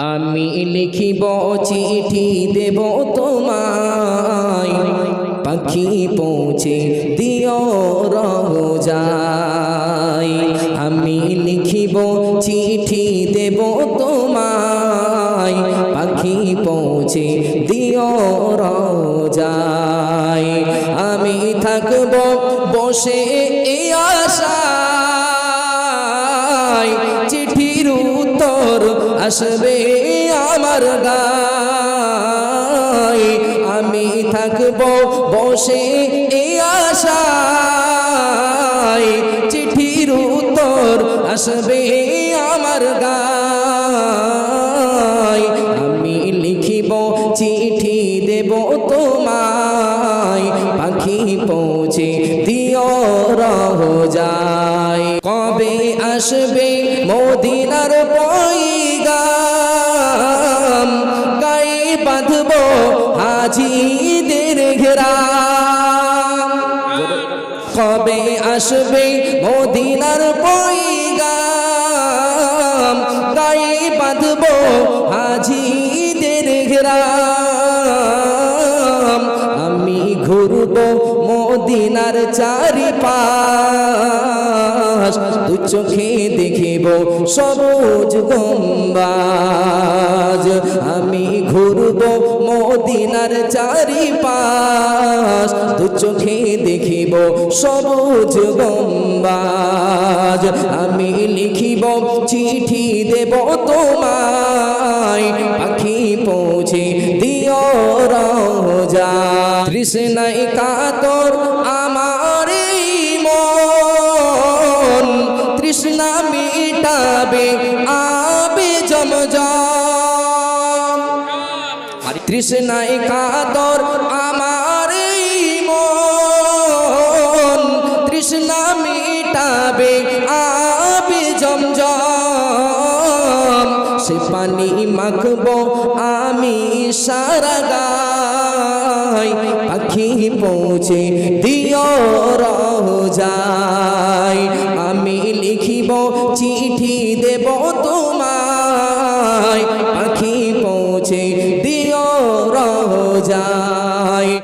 আমি লিখিব চিঠি দেব তোমায়। পাখি পৌঁছে দিও রোজাই আমি লিখিব চিঠি দেব তোমায়। পাখি পৌঁছে দিও রোজাই আমি থাকব বসে আসবে আমার গায়। আমি থাকব বসে এই আশায়। চিঠির উত্তর আসবে আমার গায়। আমি লিখিব, চিঠি দেব তোমায়। পাখি পৌঁছে দিও রহ যায় কবে আসবে মদিনার পয়গাম বাঁধব হাজিদের ঘেরা। কবে আসবে মদিনার পয়গাম? গায়ে বাঁধব হাজিদের ঘেরাম মদিনার চারিপাশ দু চোখে দেখিব সবুজ গম্বাজ। আমি ঘুরব মদিনার চারিপাশ দু চোখে দেখিব সবুজ গম্বাজ। আমি লিখিব চিঠি দেব তোমায়, পাখি পৌঁছে দিও রোজা। তৃষ্ণাই কাতর মিটাবে আবে জমজম তৃষ্ণাই কাতর আমার মন। তৃষ্ণা মিটাবে আবে জমজম সে পানি মাখব আমি সারা যায় পাখি পৌঁছে দিও রহ যায় আমি লিখিব চিঠি দেব তোমায়।